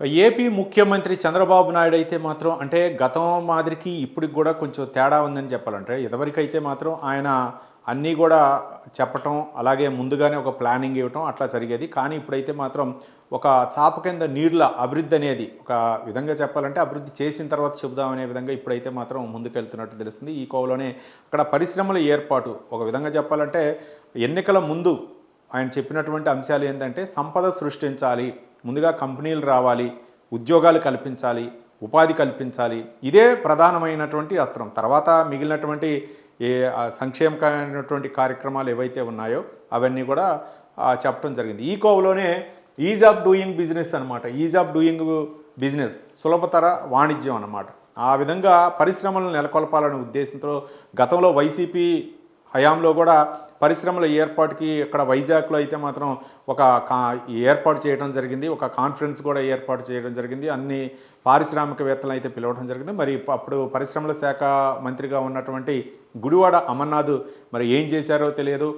AP ముఖ్యమంత్రి చంద్రబాబు నాయుడు అయితే మాత్రం అంటే గతం మాదిరికి ఇప్పటికి కూడా కొంచెం తేడా ఉందని చెప్పాలంటే ఇదివరకైతే మాత్రం ఆయన అన్నీ కూడా చెప్పటం అలాగే ముందుగానే ఒక ప్లానింగ్ ఇవ్వటం అట్లా జరిగేది. కానీ ఇప్పుడైతే మాత్రం ఒక చాప కింద నీర్ల అభివృద్ధి అనేది ఒక విధంగా చెప్పాలంటే అభివృద్ధి చేసిన తర్వాత చెబుదామనే విధంగా ఇప్పుడైతే మాత్రం ముందుకెళ్తున్నట్టు తెలుస్తుంది. ఈ కోవలోనే అక్కడ పరిశ్రమల ఏర్పాటు ఒక విధంగా చెప్పాలంటే ఎన్నికల ముందు ఆయన చెప్పినటువంటి అంశాలు ఏంటంటే సంపద సృష్టించాలి ముందుగా కంపెనీలు రావాలి ఉద్యోగాలు కల్పించాలి ఉపాధి కల్పించాలి. ఇదే ప్రధానమైనటువంటి అస్త్రం. తర్వాత మిగిలినటువంటి ఏ సంక్షేమకరమైనటువంటి కార్యక్రమాలు ఏవైతే ఉన్నాయో అవన్నీ కూడా చెప్పడం జరిగింది. ఈ కోవలోనే ఈజ్ ఆఫ్ డూయింగ్ బిజినెస్ అనమాట ఈజ్ ఆఫ్ డూయింగ్ బిజినెస్ సులభతర వాణిజ్యం అన్నమాట. ఆ విధంగా పరిశ్రమలను నెలకొల్పాలనే ఉద్దేశంతో గతంలో వైసీపీ హయాంలో కూడా పరిశ్రమల ఏర్పాటుకి ఇక్కడ వైజాగ్లో అయితే మాత్రం ఒక కా ఏర్పాటు చేయడం జరిగింది. ఒక కాన్ఫరెన్స్ కూడా ఏర్పాటు చేయడం జరిగింది. అన్ని పారిశ్రామికవేత్తలను అయితే పిలవడం జరిగింది. మరి అప్పుడు పరిశ్రమల శాఖ మంత్రిగా ఉన్నటువంటి గుడివాడ అమర్నాథ్ మరి ఏం చేశారో తెలియదు.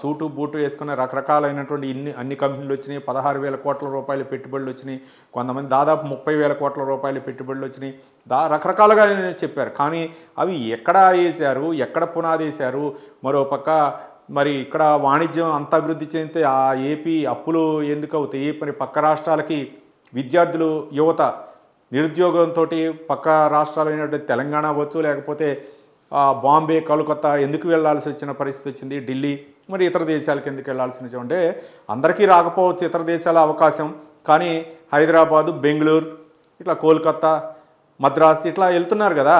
సూటు బూటు వేసుకున్న రకరకాలైనటువంటి ఇన్ని అన్ని కంపెనీలు వచ్చినాయి. పదహారు వేల కోట్ల రూపాయల పెట్టుబడులు వచ్చినాయి. కొంతమంది దాదాపు ముప్పై వేల కోట్ల రూపాయల పెట్టుబడులు వచ్చినాయి. దా రకరకాలుగా చెప్పారు. కానీ అవి ఎక్కడ వేశారు? ఎక్కడ పునాది వేశారు? మరో పక్క మరి ఇక్కడ వాణిజ్యం అంత అభివృద్ధి చెందితే ఆ ఏపీ అప్పులు ఎందుకు అవుతాయి? మరి పక్క రాష్ట్రాలకి విద్యార్థులు యువత నిరుద్యోగంతో పక్క రాష్ట్రాలైనటువంటి తెలంగాణ అవ్వచ్చు లేకపోతే బాంబే కలకత్తా ఎందుకు వెళ్ళాల్సి వచ్చిన పరిస్థితి వచ్చింది? ఢిల్లీ మరి ఇతర దేశాలకు ఎందుకు వెళ్ళాల్సి వచ్చింది? అంటే అందరికీ రాకపోవచ్చు ఇతర దేశాల అవకాశం కానీ హైదరాబాదు బెంగళూరు ఇట్లా కోల్కత్తా మద్రాస్ ఇట్లా వెళ్తున్నారు కదా.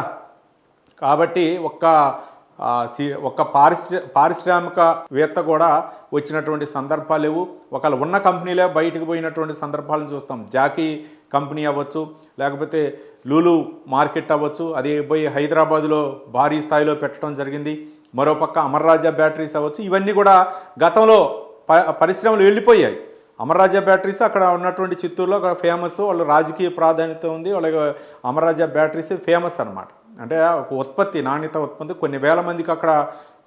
కాబట్టి ఒక్క ఒక సి- ఒక్క పారిశ్రామికవేత్త కూడా వచ్చినటువంటి సందర్భాలు లేవు. ఒకవేళ ఉన్న కంపెనీలే బయటకు పోయినటువంటి సందర్భాలను చూస్తాం. జాకీ కంపెనీ అవ్వచ్చు లేకపోతే లూలు మార్కెట్ అవ్వచ్చు. అది పోయి హైదరాబాదులో భారీ స్థాయిలో పెట్టడం జరిగింది. మరోపక్క అమర్రాజా బ్యాటరీస్ అవ్వచ్చు. ఇవన్నీ కూడా గతంలో ప పరిశ్రమలు వెళ్ళిపోయాయి. అమర్రాజా బ్యాటరీస్ అక్కడ ఉన్నటువంటి చిత్తూరులో ఫేమస్ వాళ్ళు రాజకీయ ప్రాధాన్యత ఉంది. వాళ్ళకి అమర్రాజా బ్యాటరీస్ ఫేమస్ అనమాట అంటే ఒక ఉత్పత్తి నాణ్యత ఉత్పత్తి కొన్ని వేల మందికి అక్కడ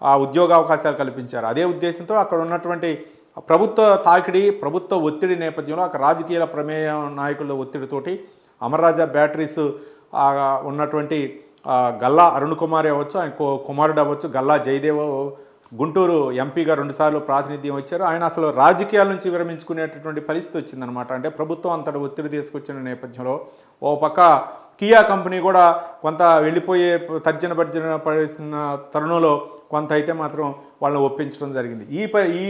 ఆ ఉద్యోగ అవకాశాలు కల్పించారు. అదే ఉద్దేశంతో అక్కడ ఉన్నటువంటి ప్రభుత్వ తాకిడి ప్రభుత్వ ఒత్తిడి నేపథ్యంలో అక్కడ రాజకీయ ప్రమేయ నాయకుల ఒత్తిడితోటి అమర్రాజా బ్యాటరీస్ ఉన్నటువంటి గల్లా అరుణ్ కుమార్ అవ్వచ్చు ఆయన కుమారుడు అవ్వచ్చు గల్లా జయదేవ్ గుంటూరు ఎంపీగా రెండుసార్లు ప్రాతినిధ్యం వచ్చారు ఆయన అసలు రాజకీయాల నుంచి విరమించుకునేటటువంటి పరిస్థితి వచ్చిందనమాట అంటే ప్రభుత్వం అంతటి ఒత్తిడి తీసుకొచ్చిన నేపథ్యంలో ఓ పక్క కియా కంపెనీ కూడా కొంత వెళ్ళిపోయే తర్జన భర్జన పడిన తరుణంలో కొంత అయితే మాత్రం వాళ్ళని ఒప్పించడం జరిగింది. ఈ ప ఈ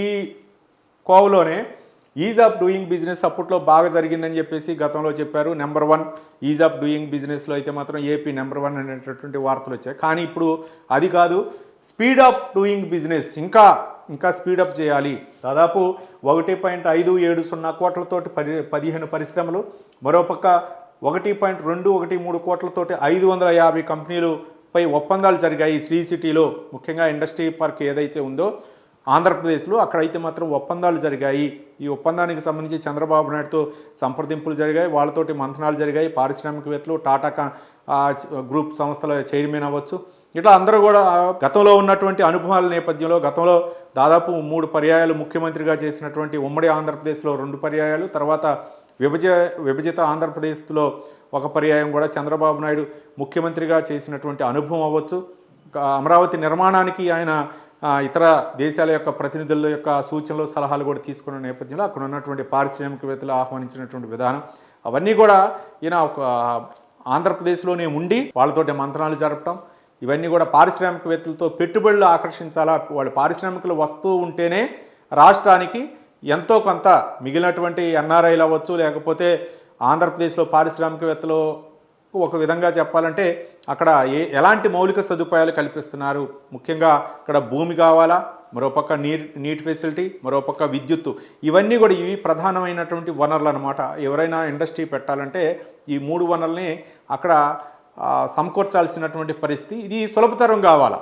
కోవలోనే ఈజ్ ఆఫ్ డూయింగ్ బిజినెస్ అప్పట్లో బాగా జరిగిందని చెప్పేసి గతంలో చెప్పారు. Number one ease of doing బిజినెస్లో అయితే మాత్రం ఏపీ నెంబర్ వన్ అనేటటువంటి వార్తలు వచ్చాయి. కానీ ఇప్పుడు అది కాదు స్పీడ్ ఆఫ్ డూయింగ్ బిజినెస్ ఇంకా ఇంకా స్పీడప్ చేయాలి. దాదాపు ఒకటి పాయింట్ ఐదు ఏడు సున్నా కోట్లతోటి పది పదిహేను పరిశ్రమలు మరోపక్క ఒకటి పాయింట్ రెండు ఒకటి మూడు కోట్లతోటి ఐదు వందల యాభై కంపెనీలుపై ఒప్పందాలు జరిగాయి. శ్రీ సిటీలో ముఖ్యంగా ఇండస్ట్రీ పార్క్ ఏదైతే ఉందో ఆంధ్రప్రదేశ్లో అక్కడైతే మాత్రం ఒప్పందాలు జరిగాయి. ఈ ఒప్పందానికి సంబంధించి చంద్రబాబు నాయుడుతో సంప్రదింపులు జరిగాయి. వాళ్ళతోటి మంథనాలు జరిగాయి. పారిశ్రామికవేత్తలు టాటా కా- గ్రూప్ సంస్థల చైర్మన్ అవ్వచ్చు. ఇట్లా అందరూ కూడా గతంలో ఉన్నటువంటి అనుభవాల నేపథ్యంలో గతంలో దాదాపు మూడు పర్యాయాలు ముఖ్యమంత్రిగా చేసినటువంటి ఉమ్మడి ఆంధ్రప్రదేశ్లో రెండు పర్యాయాలు తర్వాత విభజ విభజిత ఆంధ్రప్రదేశ్లో ఒక పర్యాయం కూడా చంద్రబాబు నాయుడు ముఖ్యమంత్రిగా చేసినటువంటి అనుభవం అవ్వచ్చు. అమరావతి నిర్మాణానికి ఆయన ఇతర దేశాల యొక్క ప్రతినిధుల యొక్క సూచనలు సలహాలు కూడా తీసుకున్న నేపథ్యంలో అక్కడ ఉన్నటువంటి పారిశ్రామికవేత్తలు ఆహ్వానించినటువంటి విధానం. అవన్నీ కూడా ఈయన ఒక ఆంధ్రప్రదేశ్లోనే ఉండి వాళ్ళతోటి మంత్రాలు జరపడం ఇవన్నీ కూడా పారిశ్రామికవేత్తలతో పెట్టుబడులు ఆకర్షించాలా? వాళ్ళు పారిశ్రామికలు వస్తూ ఉంటేనే రాష్ట్రానికి ఎంతో కొంత మిగిలినటువంటి ఎన్ఆర్ఐలు అవ్వచ్చు లేకపోతే ఆంధ్రప్రదేశ్లో పారిశ్రామికవేత్తలు ఒక విధంగా చెప్పాలంటే అక్కడ ఏ ఎలాంటి మౌలిక సదుపాయాలు కల్పిస్తున్నారు? ముఖ్యంగా ఇక్కడ భూమి కావాలా? మరోపక్క నీర్ నీటి ఫెసిలిటీ మరోపక్క విద్యుత్తు. ఇవన్నీ కూడా ఇవి ప్రధానమైనటువంటి వనరులు అనమాట ఎవరైనా ఇండస్ట్రీ పెట్టాలంటే ఈ మూడు వనరుల్ని అక్కడ సమకూర్చాల్సినటువంటి పరిస్థితి ఇది సులభతరం కావాలా?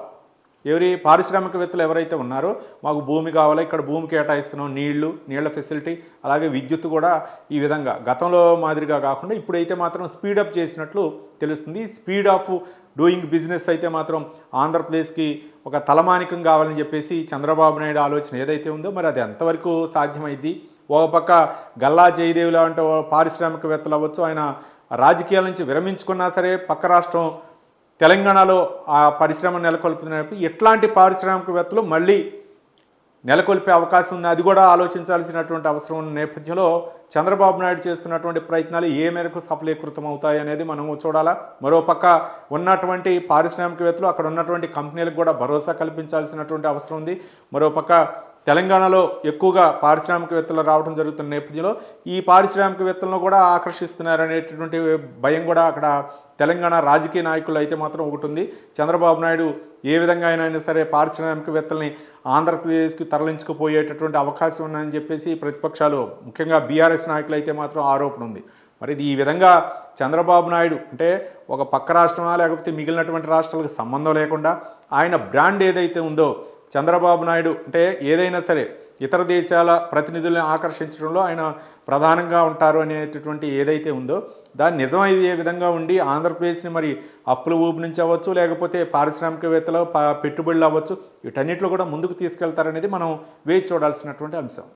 ఎవరి పారిశ్రామికవేత్తలు ఎవరైతే ఉన్నారో మాకు భూమి కావాలా ఇక్కడ భూమి కేటాయిస్తున్నాం నీళ్ళు నీళ్ళ ఫెసిలిటీ అలాగే విద్యుత్ కూడా ఈ విధంగా. గతంలో మాదిరిగా కాకుండా ఇప్పుడైతే మాత్రం స్పీడప్ చేసినట్లు తెలుస్తుంది. స్పీడ్ ఆఫ్ డూయింగ్ బిజినెస్ అయితే మాత్రం ఆంధ్రప్రదేశ్కి ఒక తలమానికం కావాలని చెప్పేసి చంద్రబాబు నాయుడు ఆలోచన ఏదైతే ఉందో మరి అది ఎంతవరకు సాధ్యమైద్ది. ఒక పక్క గల్లా జయదేవులు అంటే పారిశ్రామికవేత్తలు అవ్వచ్చు ఆయన రాజకీయాల నుంచి విరమించుకున్నా సరే పక్క రాష్ట్రం తెలంగాణలో ఆ పరిశ్రమ నెలకొల్పుతున్నప్పుడు ఎట్లాంటి పారిశ్రామికవేత్తలు మళ్ళీ నెలకొల్పే అవకాశం ఉంది అది కూడా ఆలోచించాల్సినటువంటి అవసరం ఉన్న నేపథ్యంలో చంద్రబాబు నాయుడు చేస్తున్నటువంటి ప్రయత్నాలు ఏ మేరకు సఫలీకృతం అవుతాయి అనేది మనం చూడాలా? మరోపక్క ఉన్నటువంటి పారిశ్రామికవేత్తలు అక్కడ ఉన్నటువంటి కంపెనీలకు కూడా భరోసా కల్పించాల్సినటువంటి అవసరం ఉంది. మరోపక్క తెలంగాణలో ఎక్కువగా పారిశ్రామికవేత్తలు రావడం జరుగుతున్న నేపథ్యంలో ఈ పారిశ్రామికవేత్తలను కూడా ఆకర్షిస్తున్నారనేటటువంటి భయం కూడా అక్కడ తెలంగాణ రాజకీయ నాయకులు అయితే మాత్రం ఒకటి ఉంది. చంద్రబాబు నాయుడు ఏ విధంగా అయినా సరే పారిశ్రామికవేత్తల్ని ఆంధ్రప్రదేశ్కి తరలించుకుపోయేటటువంటి అవకాశం ఉందని చెప్పేసి ప్రతిపక్షాలు ముఖ్యంగా బీఆర్ఎస్ నాయకులు అయితే మాత్రం ఆరోపణ ఉంది. మరి ఇది ఈ విధంగా చంద్రబాబు నాయుడు అంటే ఒక పక్క రాష్ట్రమా లేకపోతే మిగిలినటువంటి రాష్ట్రాలకు సంబంధం లేకుండా ఆయన బ్రాండ్ ఏదైతే ఉందో చంద్రబాబు నాయుడు అంటే ఏదైనా సరే ఇతర దేశాల ప్రతినిధుల్ని ఆకర్షించడంలో ఆయన ప్రధానంగా ఉంటారు అనేటటువంటి ఏదైతే ఉందో దాన్ని నిజమయ్యే విధంగా ఉండి ఆంధ్రప్రదేశ్ని మరి అప్పుల ఊపు నుంచి అవ్వచ్చు లేకపోతే పారిశ్రామికవేత్తలు పెట్టుబడులు అవ్వచ్చు వీటన్నిటిలో కూడా ముందుకు తీసుకెళ్తారనేది మనం వేచి చూడాల్సినటువంటి అంశం.